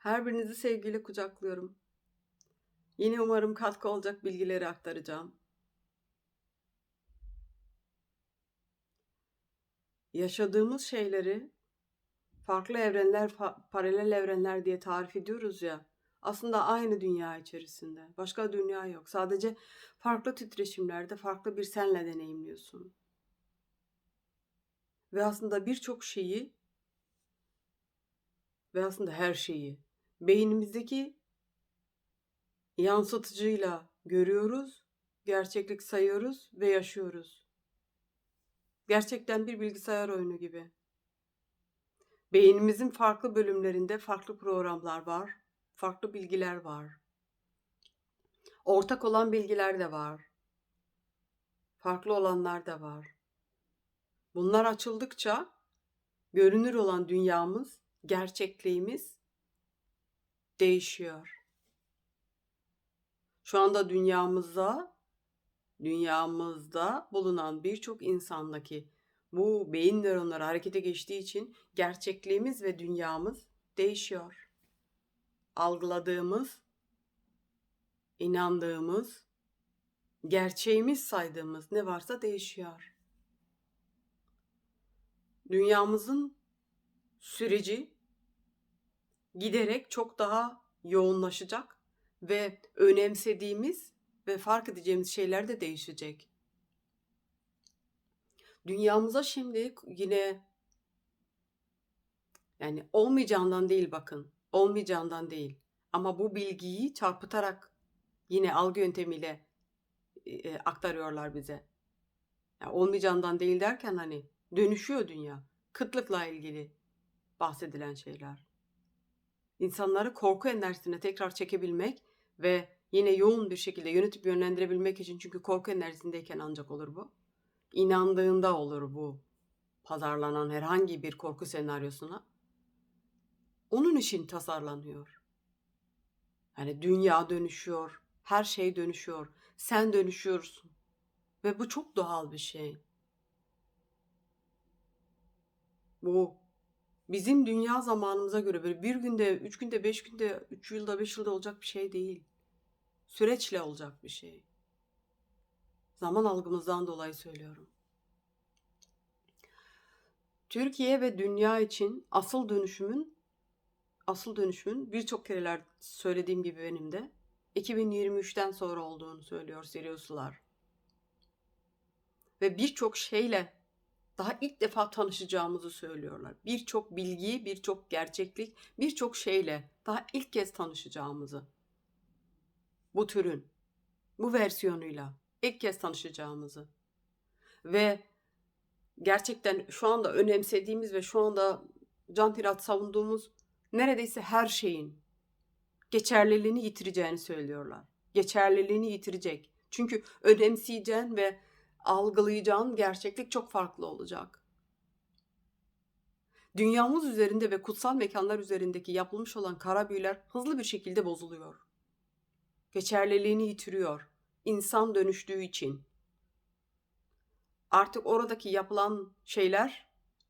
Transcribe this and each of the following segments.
Her birinizi sevgiyle kucaklıyorum. Yine umarım katkı olacak bilgileri aktaracağım. Yaşadığımız şeyleri farklı evrenler, paralel evrenler diye tarif ediyoruz ya. Aslında aynı dünya içerisinde. Başka dünya yok. Sadece farklı titreşimlerde farklı bir senle deneyimliyorsun. Ve aslında birçok şeyi ve aslında her şeyi beynimizdeki yansıtıcıyla görüyoruz, gerçeklik sayıyoruz ve yaşıyoruz. Gerçekten bir bilgisayar oyunu gibi. Beynimizin farklı bölümlerinde farklı programlar var, farklı bilgiler var. Ortak olan bilgiler de var. Farklı olanlar da var. Bunlar açıldıkça görünür olan dünyamız, gerçekliğimiz değişiyor. Şu anda dünyamızda dünyamızda bulunan birçok insandaki bu beyin nöronları harekete geçtiği için gerçekliğimiz ve dünyamız değişiyor. Algıladığımız, inandığımız, gerçeğimiz saydığımız ne varsa değişiyor. Dünyamızın süreci giderek çok daha yoğunlaşacak ve önemsediğimiz ve fark edeceğimiz şeyler de değişecek. Dünyamıza şimdi yine yani olmayacağından değil bakın. Olmayacağından değil. Ama bu bilgiyi çarpıtarak yine algı yöntemiyle e, aktarıyorlar bize. Yani olmayacağından değil derken hani dönüşüyor dünya. Kıtlıkla ilgili bahsedilen şeyler. İnsanları korku enerjisine tekrar çekebilmek ve yine yoğun bir şekilde yönetip yönlendirebilmek için çünkü korku enerjisindeyken ancak olur bu. İnandığında olur bu pazarlanan herhangi bir korku senaryosuna. Onun için tasarlanıyor. Yani dünya dönüşüyor, her şey dönüşüyor, sen dönüşüyorsun. Ve bu çok doğal bir şey. Bu bizim dünya zamanımıza göre böyle bir günde, üç günde, beş günde, üç yılda, beş yılda olacak bir şey değil. Süreçle olacak bir şey. Zaman algımızdan dolayı söylüyorum. Türkiye ve dünya için asıl dönüşümün asıl dönüşümün birçok kereler söylediğim gibi benim de 2023'ten sonra olduğunu söylüyor Siriuslular. Ve birçok şeyle daha ilk defa tanışacağımızı söylüyorlar. Birçok bilgi, birçok gerçeklik, birçok şeyle daha ilk kez tanışacağımızı. Bu türün, bu versiyonuyla ilk kez tanışacağımızı. Ve gerçekten şu anda önemsediğimiz ve şu anda can tirat savunduğumuz neredeyse her şeyin geçerliliğini yitireceğini söylüyorlar. Geçerliliğini yitirecek. Çünkü önemseyeceğin ve algılayacağın gerçeklik çok farklı olacak. Dünyamız üzerinde ve kutsal mekanlar üzerindeki yapılmış olan kara büyüler hızlı bir şekilde bozuluyor. Geçerliliğini yitiriyor. İnsan dönüştüğü için. Artık oradaki yapılan şeyler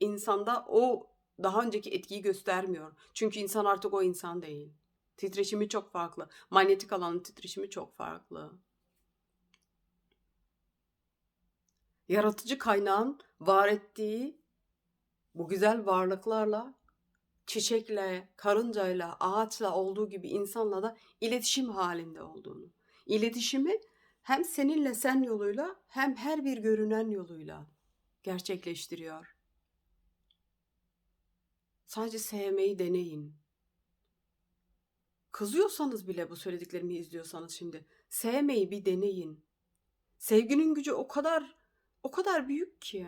insanda o daha önceki etkiyi göstermiyor. Çünkü insan artık o insan değil. Titreşimi çok farklı. Manyetik alanın titreşimi çok farklı. Yaratıcı kaynağın var ettiği bu güzel varlıklarla, çiçekle, karıncayla, ağaçla olduğu gibi insanla da iletişim halinde olduğunu. İletişimi hem seninle sen yoluyla hem her bir görünen yoluyla gerçekleştiriyor. Sadece sevmeyi deneyin. Kızıyorsanız bile bu söylediklerimi izliyorsanız şimdi sevmeyi bir deneyin. Sevginin gücü o kadar o kadar büyük ki.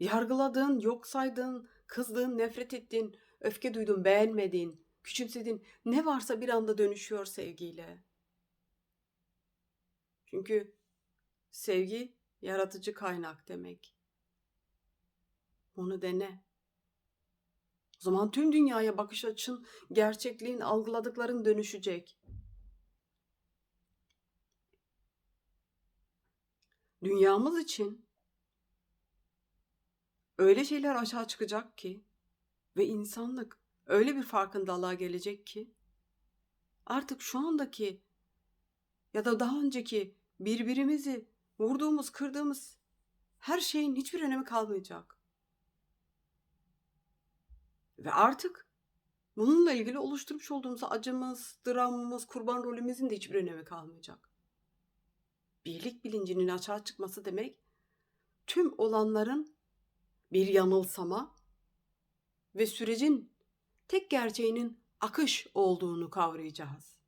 Yargıladığın, yok saydığın, kızdığın, nefret ettiğin, öfke duydun, beğenmediğin, küçümsediğin ne varsa bir anda dönüşüyor sevgiyle. Çünkü sevgi yaratıcı kaynak demek. Onu dene. O zaman tüm dünyaya bakış açın, gerçekliğin, algıladıkların dönüşecek. Dünyamız için öyle şeyler aşağı çıkacak ki ve insanlık öyle bir farkındalığa gelecek ki artık şu andaki ya da daha önceki birbirimizi vurduğumuz, kırdığımız her şeyin hiçbir önemi kalmayacak. Ve artık bununla ilgili oluşturmuş olduğumuz acımız, dramımız, kurban rolümüzün de hiçbir önemi kalmayacak. Birlik bilincinin açığa çıkması demek tüm olanların bir yanılsama ve sürecin tek gerçeğinin akış olduğunu kavrayacağız.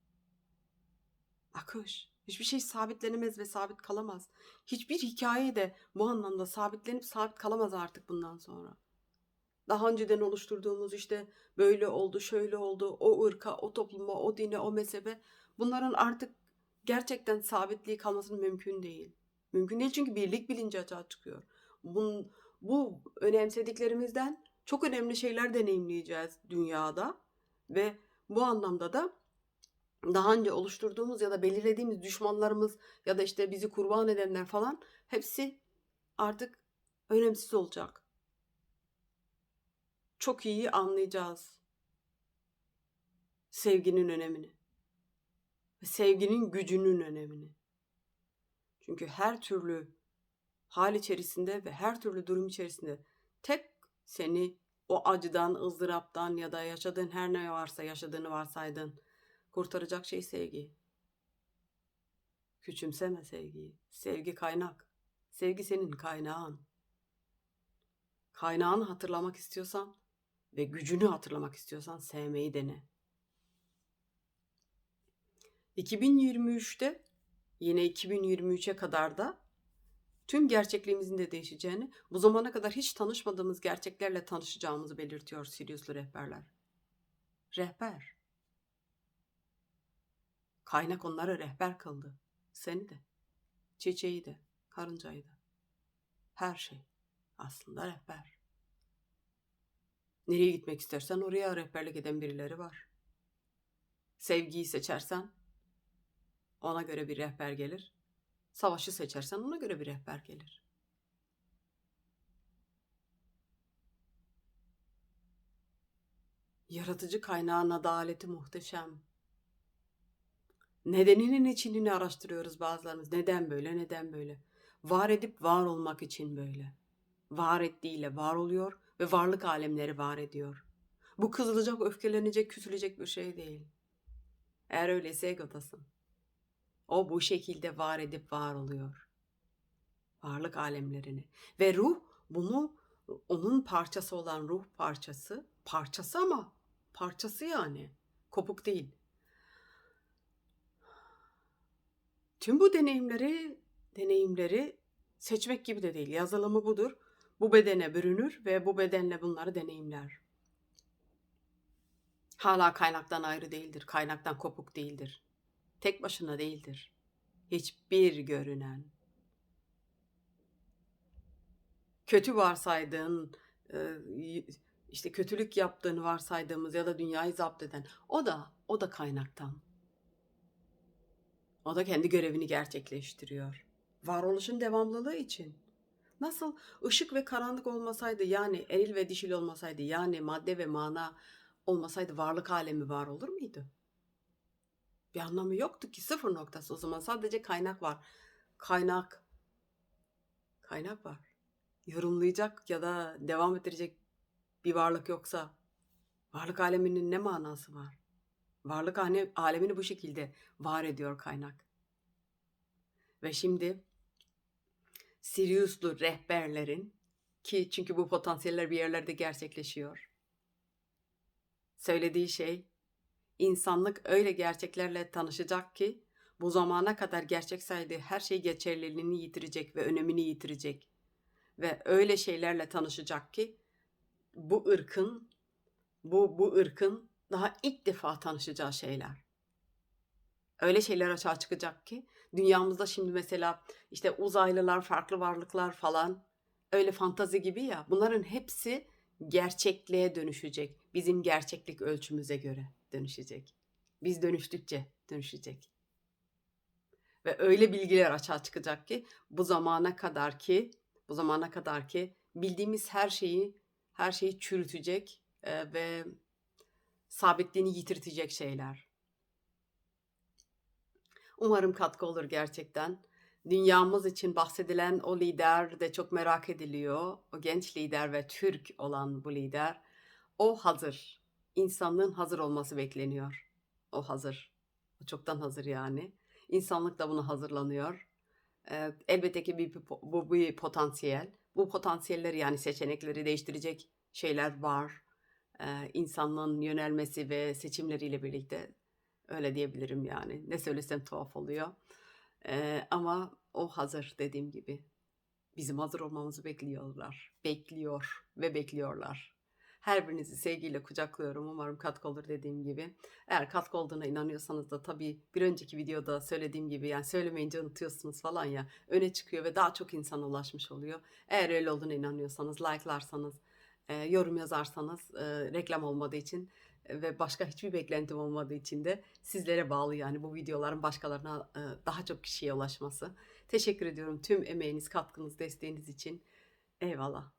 Akış. Hiçbir şey sabitlenemez ve sabit kalamaz. Hiçbir hikaye de bu anlamda sabitlenip sabit kalamaz artık bundan sonra. Daha önceden oluşturduğumuz işte böyle oldu, şöyle oldu, o ırka, o topluma, o dine, o mezhebe bunların artık gerçekten sabitliği kalmasının mümkün değil. Mümkün değil çünkü birlik bilinci açığa çıkıyor. Bunun, bu önemsediklerimizden çok önemli şeyler deneyimleyeceğiz dünyada ve bu anlamda da daha önce oluşturduğumuz ya da belirlediğimiz düşmanlarımız ya da işte bizi kurban edenler falan hepsi artık önemsiz olacak. Çok iyi anlayacağız sevginin önemini sevginin gücünün önemini. Çünkü her türlü hal içerisinde ve her türlü durum içerisinde tek seni o acıdan, ızdıraptan ya da yaşadığın her ne varsa yaşadığını varsaydın kurtaracak şey sevgi. Küçümseme sevgiyi. Sevgi kaynak. Sevgi senin kaynağın. Kaynağını hatırlamak istiyorsan ve gücünü hatırlamak istiyorsan sevmeyi dene. 2023'te yine 2023'e kadar da tüm gerçekliğimizin de değişeceğini, bu zamana kadar hiç tanışmadığımız gerçeklerle tanışacağımızı belirtiyor Siriuslu rehberler. Rehber. Kaynak onlara rehber kıldı. Seni de, çiçeği de, karıncayı da. Her şey aslında rehber. Nereye gitmek istersen oraya rehberlik eden birileri var. Sevgiyi seçersen ona göre bir rehber gelir. Savaşı seçersen ona göre bir rehber gelir. Yaratıcı kaynağın adaleti muhteşem. Nedeninin içini araştırıyoruz bazılarımız. Neden böyle, neden böyle? Var edip var olmak için böyle. Var ettiğiyle var oluyor ve varlık alemleri var ediyor. Bu kızılacak, öfkelenecek, küsülecek bir şey değil. Eğer öyleyse egodasın. O bu şekilde var edip var oluyor. Varlık alemlerini. Ve ruh bunu onun parçası olan ruh parçası, parçası ama parçası yani. Kopuk değil. Tüm bu deneyimleri, deneyimleri seçmek gibi de değil. Yazılımı budur. Bu bedene bürünür ve bu bedenle bunları deneyimler. Hala kaynaktan ayrı değildir. Kaynaktan kopuk değildir. Tek başına değildir. Hiçbir görünen. Kötü varsaydığın, işte kötülük yaptığını varsaydığımız ya da dünyayı zapt eden o da o da kaynaktan. O da kendi görevini gerçekleştiriyor. Varoluşun devamlılığı için. Nasıl ışık ve karanlık olmasaydı yani eril ve dişil olmasaydı yani madde ve mana olmasaydı varlık alemi var olur muydu? Bir anlamı yoktu ki sıfır noktası o zaman sadece kaynak var. Kaynak kaynak var. Yorumlayacak ya da devam ettirecek bir varlık yoksa varlık aleminin ne manası var? Varlık alemini bu şekilde var ediyor kaynak. Ve şimdi Siriuslu rehberlerin ki çünkü bu potansiyeller bir yerlerde gerçekleşiyor. Söylediği şey insanlık öyle gerçeklerle tanışacak ki bu zamana kadar gerçek saydığı her şey geçerliliğini yitirecek ve önemini yitirecek. Ve öyle şeylerle tanışacak ki bu ırkın bu bu ırkın daha ilk defa tanışacağı şeyler. Öyle şeyler açığa çıkacak ki dünyamızda şimdi mesela işte uzaylılar, farklı varlıklar falan öyle fantazi gibi ya bunların hepsi gerçekliğe dönüşecek. Bizim gerçeklik ölçümüze göre dönüşecek. Biz dönüştükçe dönüşecek. Ve öyle bilgiler açığa çıkacak ki bu zamana kadar ki bu zamana kadar ki bildiğimiz her şeyi her şeyi çürütecek e, ve sabitliğini yitirtecek şeyler. Umarım katkı olur gerçekten. Dünyamız için bahsedilen o lider de çok merak ediliyor. O genç lider ve Türk olan bu lider. O hazır. İnsanlığın hazır olması bekleniyor. O hazır. O çoktan hazır yani. İnsanlık da buna hazırlanıyor. Ee, elbette ki bir, bu bir potansiyel. Bu potansiyelleri yani seçenekleri değiştirecek şeyler var. Ee, insanlığın yönelmesi ve seçimleriyle birlikte öyle diyebilirim yani. Ne söylesem tuhaf oluyor. Ee, ama o hazır dediğim gibi. Bizim hazır olmamızı bekliyorlar. Bekliyor ve bekliyorlar. Her birinizi sevgiyle kucaklıyorum. Umarım katkı olur dediğim gibi. Eğer katkı olduğuna inanıyorsanız da tabii bir önceki videoda söylediğim gibi yani söylemeyince unutuyorsunuz falan ya öne çıkıyor ve daha çok insana ulaşmış oluyor. Eğer öyle olduğuna inanıyorsanız like'larsanız, e, yorum yazarsanız e, reklam olmadığı için e, ve başka hiçbir beklentim olmadığı için de sizlere bağlı yani bu videoların başkalarına e, daha çok kişiye ulaşması. Teşekkür ediyorum tüm emeğiniz, katkınız, desteğiniz için. Eyvallah.